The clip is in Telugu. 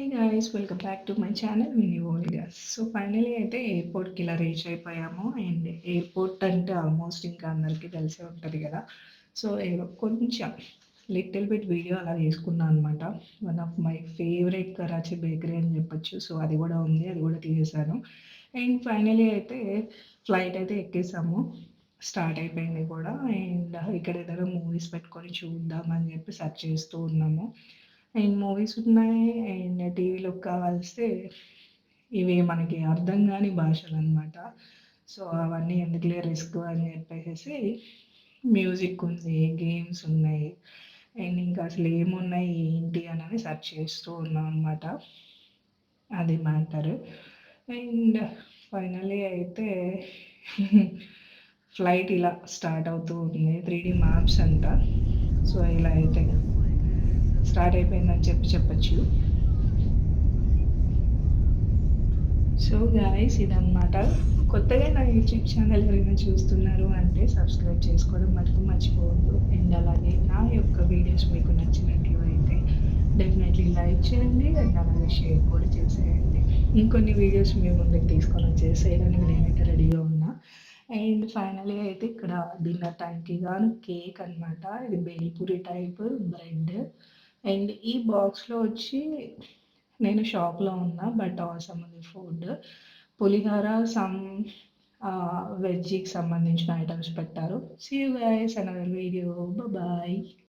Hey guys welcome back to my channel mini vlog so finally అయితే ఎయిర్పోర్ట్కి ఇలా రీచ్ అయిపోయాము. అండ్ ఎయిర్పోర్ట్ అంటే ఆల్మోస్ట్ ఇంకా అందరికీ తెలిసే ఉంటుంది కదా. సో ఏదో కొంచెం లిటిల్ బిట్ వీడియో అలా తీసుకున్నాను అనమాట one of my favourite Karachi bakery అని చెప్పొచ్చు. సో అది కూడా ఉంది అది కూడా తీసేశాను అండ్ ఫైనలీ అయితే ఫ్లైట్ అయితే ఎక్కేసాము. స్టార్ట్ అయిపోయింది కూడా. అండ్ ఇక్కడ ఏదైనా మూవీస్ పెట్టుకొని చూద్దామని చెప్పి సెర్చ్ చేస్తూ ఉన్నాము. అండ్ మూవీస్ ఉన్నాయి అండ్ టీవీలో కావాల్స్తే ఇవి మనకి అర్థం కాని భాషలు అనమాట సో అవన్నీ ఎందుకులే రిస్క్ అని చెప్పేసి మ్యూజిక్ ఉంది గేమ్స్ ఉన్నాయి అండ్ ఇంకా అసలు ఏమున్నాయి ఏంటి అని సెర్చ్ చేస్తూ ఉన్నాం అనమాట అది మ్యాటర్. అండ్ ఫైనలీ అయితే ఫ్లైట్ ఇలా స్టార్ట్ అవుతూ ఉంది త్రీ డి మ్యాప్స్ అంట. సో ఇలా అయితే స్టార్ట్ అయిపోయిందని చెప్పి చెప్పచ్చు. సో గాయస్ ఇదన్నమాట. కొత్తగా నా యూట్యూబ్ ఛానల్ ఎవరైనా చూస్తున్నారు అంటే సబ్స్క్రైబ్ చేసుకోవడం మటుకు మర్చిపోవద్దు. అండ్ అలాగే నా యొక్క వీడియోస్ మీకు నచ్చినట్లు అయితే డెఫినెట్లీ లైక్ చేయండి అండ్ అలాగే షేర్ కూడా చేసేయండి. ఇంకొన్ని వీడియోస్ మీ ముందుకు తీసుకొని వచ్చేసేయడానికి నేనైతే రెడీగా ఉన్నా. అండ్ ఫైనలీ అయితే ఇక్కడ డిన్నర్ టైంకి గాను కేక్ అనమాట ఇది బేల్పూరి టైప్ బ్రెడ్ అండ్ ఈ బాక్స్లో వచ్చి నేను షాప్లో ఉన్నా బట్ ఆసమ్ ఉంది ఫుడ్. పులిహోర సమ్ వెజ్కి సంబంధించిన ఐటమ్స్ పెట్టారు. See you guys another video bye